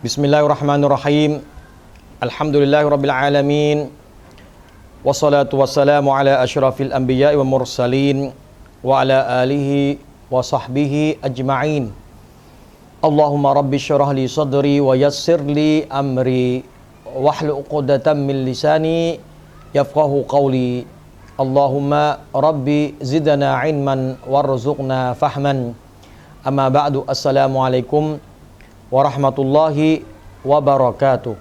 بسم الله الرحمن الرحيم الحمد لله رب العالمين والصلاة والسلام على أشرف الأنبياء والمرسلين وعلى آله وصحبه أجمعين اللهم رب اشرح لي صدري ويسر لي أمري واحلل عقدة من لساني يفقه قولي اللهم ربي زدنا علما وارزقنا فهما أما بعد السلام عليكم วะราะห์มะตุลลอฮิวะบะเราะกาตุ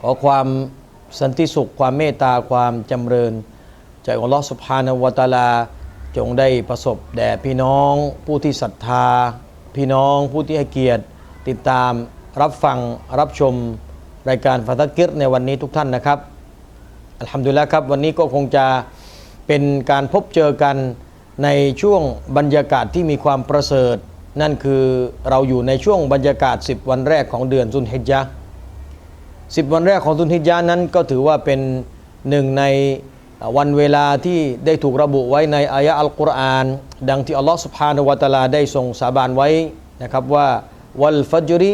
ขอความสันติสุขความเมตตาความจำเริญจากอัลลอฮ์สุบฮานะฮูวะตาลา จงได้ประสบแด่พี่น้อง ผู้ที่ศรัทธา พี่น้องผู้ที่ให้เกียรติ ติดตามรับฟังรับชมรายการฟาตกิรในวันนี้ทุกท่านนะครับอัลฮัมดุลิลละครับ วันนี้ก็คงจะเป็นการพบเจอกันในช่วงบรรยากาศที่มีความประเสริฐ นั่นคือเราอยู่ในช่วงบรรยากาศ 10 วันแรกของเดือนซุนฮิจญะห์10วันแรกของซุนฮิจญะนั้นก็ถือว่าเป็นหนึ่งในวันเวลาที่ได้ถูกระบุไว้ในอายะอัลกุรอาน ดังที่อัลลอฮฺสุบฮานาวะตาลาได้ทรงสาบานไว้นะครับว่าวัลฟัจริ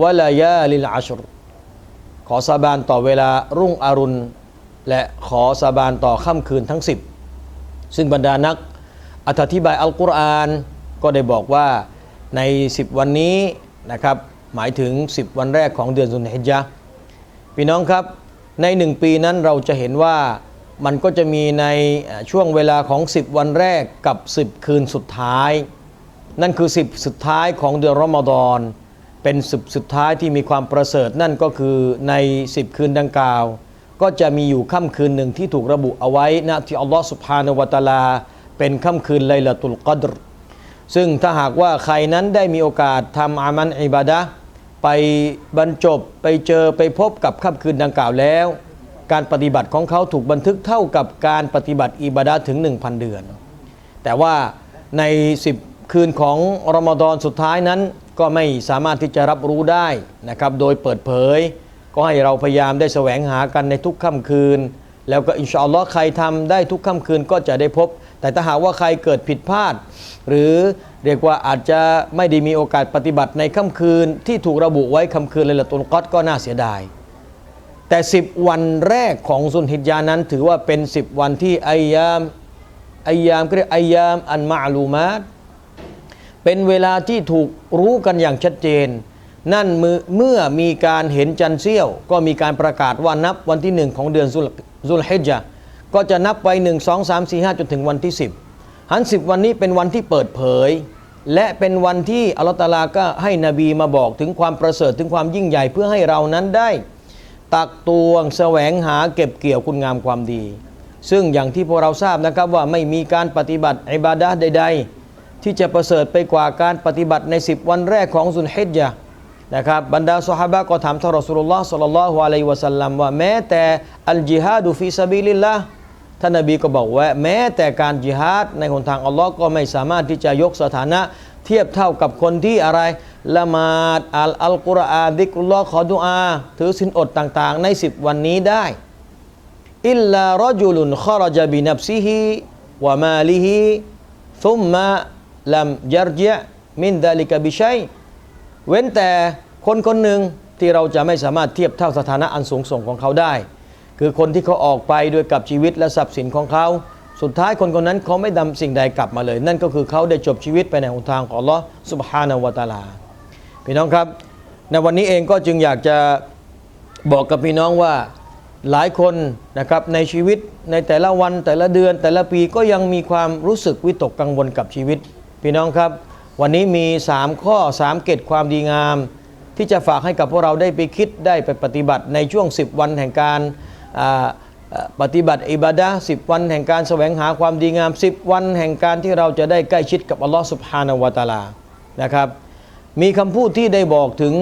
วะลายาลิลอัชรขอสาบานต่อเวลารุ่งอรุณ และขอสาบานต่อค่ำคืนทั้ง 10 ซึ่งบรรดานักอธิบายอัลกุรอาน ก็ได้บอกว่าใน 10 วันนี้นะครับหมายถึง 10 วันแรกของเดือนสุนฮิจญะพี่น้องครับในหนึ่งปีนั้นเราจะเห็นว่ามันก็จะมีในช่วงเวลาของ 10 วันแรกกับ 10 คืนสุดท้าย นั่นคือ 10 สุดท้ายของเดือนรอมฎอนเป็นสิบสุดท้ายที่มีความประเสริฐนั่นก็คือใน 10 คืนดังกล่าว ก็จะมีอยู่ค่ำคืนหนึ่งที่ถูกระบุเอาไว้นะที่อัลลอฮฺสุบฮานาวะตาลา เป็นค่ำคืนไลละตุลกัดร ซึ่งถ้าหากว่าใครนั้นได้มีโอกาสทำอามันอิบาดะห์ไปบรรจบไปเจอไปพบกับค่ำคืนดังกล่าวแล้ว การปฏิบัติของเขาถูกบันทึกเท่ากับการปฏิบัติอิบาดะห์ถึง 1,000 เดือน แต่ว่าใน 10 คืนของรอมฎอนสุดท้ายนั้น ก็ไม่สามารถที่จะรับรู้ได้นะครับ โดยเปิดเผย ก็ให้เราพยายามได้แสวงหากันในทุกค่ำคืน แล้วก็อินชาอัลลอฮ์ใครทำได้ทุกค่ำคืนก็จะได้พบ แต่ถ้าหากว่าใครเกิดผิดพลาด หรือเรียกว่าอาจจะไม่ได้มีโอกาสปฏิบัติในค่ำคืนที่ถูกระบุไว้ค่ำคืนเลยละตุลกอดก็น่าเสียดาย แต่ 10 วันแรกของซุนฮิจญานั้น ถือว่าเป็น 10 วันที่อายามอายามก็เรียกอายามอันมาลูมาตเป็นเวลาที่ถูกรู้กันอย่างชัดเจน นั่นเมื่อมีการเห็นจันเสี้ยว ก็มีการประกาศว่านับวันที่หนึ่งของเดือนซุลฮิจญะห์ ก็จะนับไป 1 2 3 4 5 จนถึงวันที่ 10หัน10 วันนี้เป็นวันที่เปิดเผย และเป็นวันที่อัลลอฮฺตาลาก็ให้นบีมาบอกถึงความประเสริฐถึงความยิ่งใหญ่เพื่อให้เรานั้นได้ ตักตวงแสวงหาเก็บเกี่ยวคุณงามความดี ซึ่งอย่างที่พวกเราทราบนะครับว่าไม่มีการปฏิบัติอิบาดะใด ๆ ที่จะประเสริฐไปกว่าการปฏิบัติใน 10 วันแรกของซุนฮิจญะนะครับบรรดาสหายก็ถามท่านรอสูลุลลอฮ์สัลลัลลอฮุอะลัยวะสัลลัมว่าแม้แต่อัลจิฮาดูฟีซาบิลิลละ ท่านนบีก็บอกว่า แม้แต่การจิฮาดในหนทางอัลลอฮ์ก็ไม่สามารถที่จะยกสถานะเทียบเท่ากับคนที่อะไรละมาดอัลอัลกุรอานดิกรุลลอฮ์ขอดุอา ถือสินอดต่างๆ ใน 10 วันนี้ได้ อิลลารจุลุนขรจบินับซิฮิวะมาลิฮิซุมมะลัมยัรจิะมินดาลิกะบิชัยเว้นแต่คนคนหนึ่งที่เราจะไม่สามารถเทียบเท่าสถานะอันสูงส่งของเขาได้ คือคนที่เขาออกไปด้วยกับชีวิตและทรัพย์สินของเขา สุดท้ายคนคนนั้นเขาไม่ดำสิ่งใดกลับมาเลย นั่นก็คือเขาได้จบชีวิตไปในหนทางของลอสุบฮานาวตาลา พี่น้องครับ ในวันนี้เองก็จึงอยากจะบอกกับพี่น้องว่าหลายคนนะครับในชีวิตในแต่ละวันแต่ละเดือนแต่ละปีก็ยังมีความรู้สึกวิตกกังวลกับชีวิต พี่น้องครับ วันนี้มี 3 ข้อ 3 เกตความดีงาม ที่จะฝากให้กับพวกเราได้ไปคิดได้ไปปฏิบัติในช่วง 10 วันแห่งการ ปฏิบัติอิบาดะห์10วันแห่งการแสวงหาความดีงาม 10 วันแห่งการที่เราจะได้ใกล้ชิดกับอัลลอฮ์สุบฮานาวะตาลานะครับ มีคำพูดที่ได้บอกถึง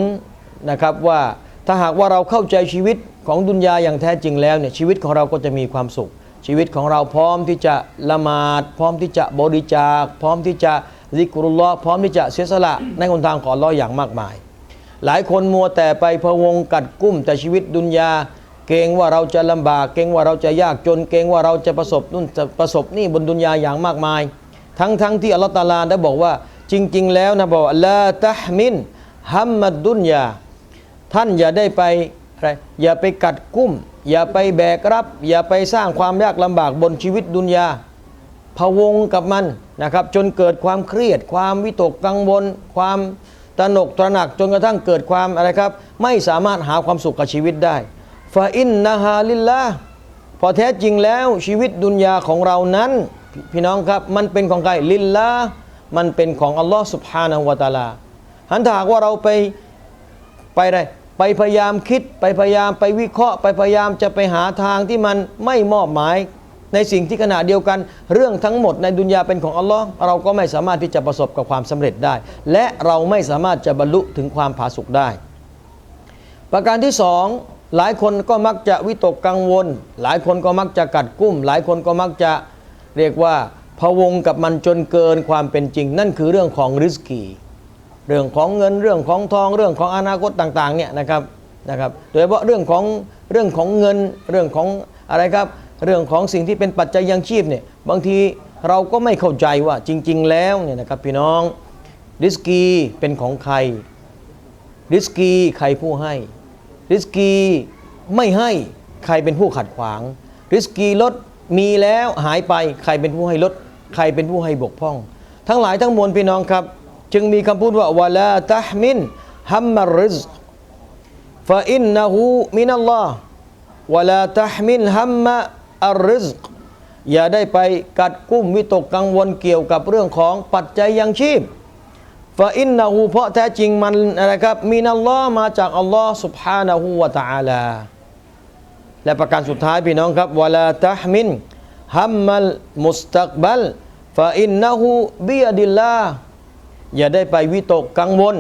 นะครับว่าถ้าหากว่าเราเข้าใจชีวิตของดุนยาอย่างแท้จริงแล้วเนี่ยชีวิตของเราก็จะมีความสุข ชีวิตของเราพร้อมที่จะละหมาด พร้อมที่จะบริจาค พร้อมที่จะซิกรุลลอพร้อมที่จะเสียสละในหนทางของอัลลอฮ์อย่างมากมาย หลายคนมัวแต่ไปพะวงกัดกุ้มแต่ชีวิตดุนยา เกรงว่าเราจะลำบาก เกรงว่าเราจะยากจน เกรงว่าเราจะประสบนู่นจะประสบนี่บนดุนยาอย่างมากมาย ทั้งทั้งที่อัลลอฮ์ตาลาได้บอกว่าจริง ๆ แล้วนะบอกลาตะฮ์มินฮัมมัดดุนยาท่านอย่าได้ไปอะไรอย่าไปกัดกุ้ม อย่าไปแบกรับ อย่าไปสร้างความยากลำบากบนชีวิตดุนยาพะวงกับมันนะครับ จนเกิดความเครียด ความวิตกกังวล ความตระหนกตระหนักจนกระทั่งเกิดความอะไรครับ ไม่สามารถหาความสุขกับชีวิตได้ ฟาอินนาฮาลิลละพอแท้จริงแล้วชีวิตดุนยาของเรานั้น พี่น้องครับ มันเป็นของใครลิลละมันเป็นของอัลลอฮ์สุบฮานาหัวตาลาหันถาหากว่าเราไปไปอะไรไปพยายามคิดไปพยายามไปวิเคราะห์ ไปพยายามจะไปหาทางที่มันไม่มอบหมาย ในสิ่งที่ขณะเดียวกัน เรื่องทั้งหมดในดุนยาเป็นของอัลลอฮ์เราก็ไม่สามารถที่จะประสบกับความสำเร็จได้ และเราไม่สามารถจะบรรลุถึงความผาสุกได้ ประการที่สอง หลายคนก็มักจะวิตกกังวล หลายคนก็มักจะกัดกุ้ม หลายคนก็มักจะเรียกว่าพะวงกับมันจนเกินความเป็นจริง นั่นคือเรื่องของริสกี เรื่องของเงินเรื่องของทองเรื่องของอนาคตต่างๆเนี่ยนะครับนะครับโดยเฉพาะเรื่องของเรื่องของเงินเรื่องของอะไรครับ เรื่องของสิ่งที่เป็นปัจจัยยังชีพเนี่ยบางทีเราก็ไม่เข้าใจว่าจริง ๆ แล้วเนี่ยนะครับพี่น้องริสกีเป็นของใครริสกีใครผู้ให้ ริสกีไม่ให้ใครเป็นผู้ขัดขวาง ริสกีลดมีแล้วหายไปใครเป็นผู้ให้ลด ใครเป็นผู้ให้บกพร่อง ทั้งหลายทั้งมวลพี่น้องครับ จึงมีคำพูดว่าวะลาตะฮมินฮัมมัรริซกฟะอินนะฮูมินัลลอฮ์วะลาตะฮมินฮัมมะอัรริซกอย่าได้ไปกัดกุ้มวิตกกังวลเกี่ยวกับเรื่องของปัจจัยยังชีพ ฟาอินนาหูเพราะแท้จริงมันอะไรครับมีนัลลอฮ์มาจากอัลลอฮ์สุบฮานาหูวะตะอาลาและประการสุดท้ายพี่น้องครับวลาตฮ์มินฮัมมัลมุสตักบัลฟาอินนาหูบิยดิลลาอย่าได้ไปวิตกกังวล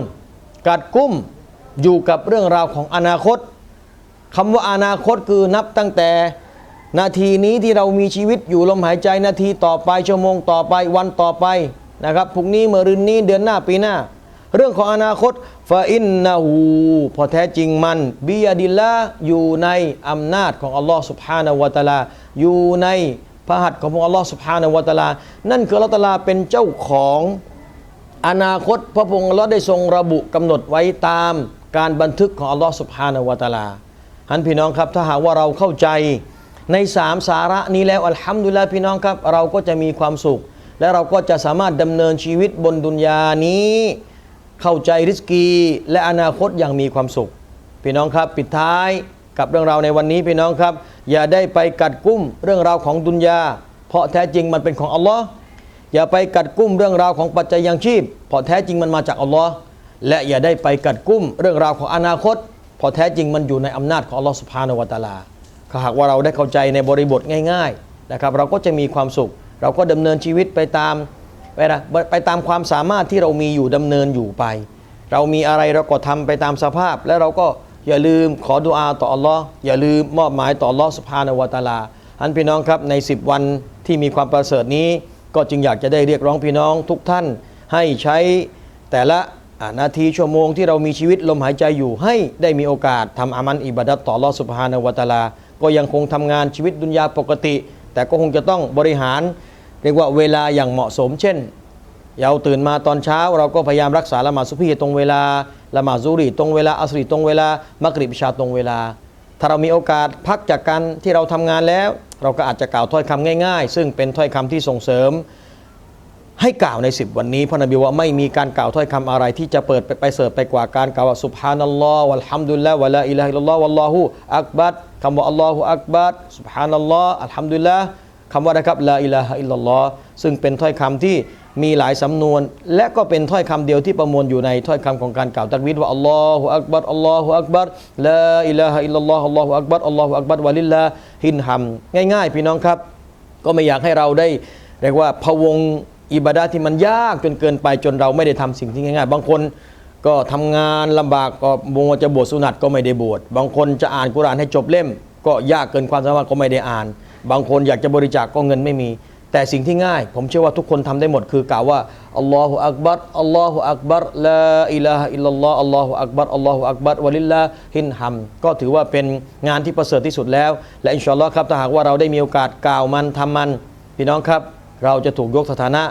กัดกุ้มอยู่กับเรื่องราวของอนาคตคำว่าอนาคตคือนับตั้งแต่นาทีนี้ที่เรามีชีวิตอยู่ลมหายใจนาทีต่อไปชั่วโมงต่อไปวันต่อไป นะครับพรุ่งนี้มรืนนี้เดือนหน้าปีหน้า เรื่องของอนาคตฟาอินนาหูพอแท้จริงมันบียดิลละอยู่ในอำนาจของอัลลอฮ์สุบฮานาวะตาลาอยู่ในพระหัตถ์ของพระอัลลอฮ์สุบฮานาวะตาลา นั่นคืออัลลตาลาเป็นเจ้าของอนาคตพระพงค์อัลลอฮ์ได้ทรงระบุกำหนดไว้ตามการบันทึกของอัลลอฮ์สุบฮานาวะตาลาฮันพี่น้องครับ ถ้าหากว่าเราเข้าใจในสามสาระนี้แล้วอัลฮัมดุลิลลาพี่น้องครับ เราก็จะมีความสุข และเราก็จะสามารถดำเนินชีวิตบนดุนยานี้ เข้าใจริสกี และอนาคตอย่างมีความสุข พี่น้องครับปิดท้ายกับเรื่องราวในวันนี้พี่น้องครับ อย่าได้ไปกัดกุ้มเรื่องราวของดุนยาเพราะแท้จริงมันเป็นของอัลลอฮ์อย่าไปกัดกุ้มเรื่องราวของปัจจัยยังชีพเพราะแท้จริงมันมาจากอัลลอฮ์และอย่าได้ไปกัดกุ้มเรื่องราวของอนาคตเพราะแท้จริงมันอยู่ในอำนาจของอัลลอฮ์สุภาโนวตาลาถ้าหากว่าเราได้เข้าใจในบริบทง่าย ๆนะครับ เราก็จะมีความสุข เราก็ดำเนินชีวิตไปตามไปนะไปตามความสามารถที่เรามีอยู่ดำเนินอยู่ไป เรามีอะไรเราก็ทำไปตามสภาพ และเราก็อย่าลืมขอดุอาต่ออัลลอฮ์อย่าลืมมอบหมายต่ออัลลอฮ์สุภานวตาลาอันพี่น้องครับใน 10 วันที่มีความประเสริฐนี้ ก็จึงอยากจะได้เรียกร้องพี่น้องทุกท่าน ให้ใช้แต่ละนาทีชั่วโมงที่เรามีชีวิตลมหายใจอยู่ให้ได้มีโอกาสทำอามันอิบาดัตต่อลอสุภานวตาลา ก็ยังคงทำงานชีวิตดุนยาปกติ แต่ก็คงจะต้องบริหาร เรียกว่าเวลาอย่างเหมาะสม เช่นเราตื่นมาตอนเช้า เราก็พยายามรักษาละหมาดซุบฮีตรงเวลาละหมาดซูรีตรงเวลาอัสรีตรงเวลามักริบอิชาตรงเวลา ถ้าเรามีโอกาสพักจากการที่เราทำงานแล้ว เราก็อาจจะกล่าวถ้อยคำง่ายๆ ซึ่งเป็นถ้อยคำที่ส่งเสริม ให้กล่าวใน 10 วันนี้พระนบีว่าไม่มีการกล่าวถ้อยคำอะไร ที่จะเปิดไปไปเสริฐไปกว่าการกล่าวว่าสุบฮานัลลอฮ์วัลฮัมดุลิลละวะลาอิลาฮิลลัลลอฮ์วัลลอฮุอักบัรคำว่าอัลลอฮุอักบัรสุบฮานัลลอฮ์อัลฮัมดุลิลละ คำว่านะครับลาอิลาฮะอิลลอฮ์ซึ่งเป็นถ้อยคำที่มีหลายสำนวน และก็เป็นถ้อยคำเดียวที่ประมวลอยู่ในถ้อยคำของการกล่าวตักวีดว่าอัลลอฮุอักบัรอัลลอฮุอักบัรลาอิลาฮะอิลลอฮ์อัลลอฮุอักบัรอัลลอฮุอักบัรวะลิลลาฮินฮัมง่ายๆ พี่น้องครับ ก็ไม่อยากให้เราได้เรียกว่าพะวงอิบาดาที่มันยากจนเกินไปจนเราไม่ได้ทำสิ่งที่ง่าย ๆ บางคนก็ทำงานลำบากก็มัวจะบวชสุนัตก็ไม่ได้บวชบางคนจะอ่านกุรานให้จบเล่ม ก็ยากเกินความสามารถก็ไม่ได้อ่าน บางคนอยากจะบริจาคก็เงินไม่มี แต่สิ่งที่ง่าย ผมเชื่อว่าทุกคนทำได้หมดคือกล่าวว่าอัลลอฮฺอักบัรอัลลอฮฺอักบัรลาอิลาฮะอิลลัลลอฮฺอัลลอฮฺอักบัรอัลลอฮฺอักบัรวะลิลลาฮินฮัมก็ถือว่าเป็นงานที่ประเสริฐที่สุดแล้ว และอินชาอัลลอฮ์ครับถ้าหากว่าเราได้มีโอกาสกล่าวมันทำมัน พี่น้องครับ เราจะถูกยกสถานะ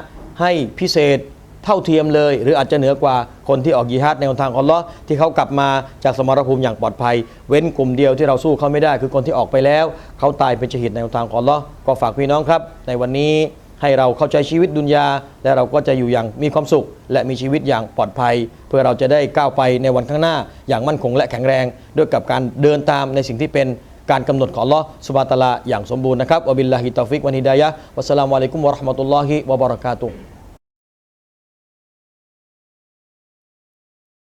ให้พิเศษ เท่าเทียมเลย หรืออาจจะเหนือกว่าคนที่ออกยิฮาดในหนทางของอัลลอฮ์ที่เขากลับมาจากสมรภูมิอย่างปลอดภัย เว้นกลุ่มเดียวที่เราสู้เขาไม่ได้ คือคนที่ออกไปแล้ว เขาตายเป็นชหิดในหนทางของอัลลอฮ์ก็ฝากพี่น้องครับ ในวันนี้ให้เราเข้าใจชีวิตดุนยา และเราก็จะอยู่อย่างมีความสุข และมีชีวิตอย่างปลอดภัย เพื่อเราจะได้ก้าวไปในวันข้างหน้า อย่างมั่นคงและแข็งแรง ด้วยกับการเดินตามในสิ่งที่เป็นการกำหนดของลอสุบานะฮูวะตะอาลาอย่างสมบูรณ์นะครับวะบิลลาฮิตอฟิกวันิดายะฮ์วัสสลามุอะลัยกุมวะราะห์มะตุลลอฮิวะบะเราะกาตุฮ์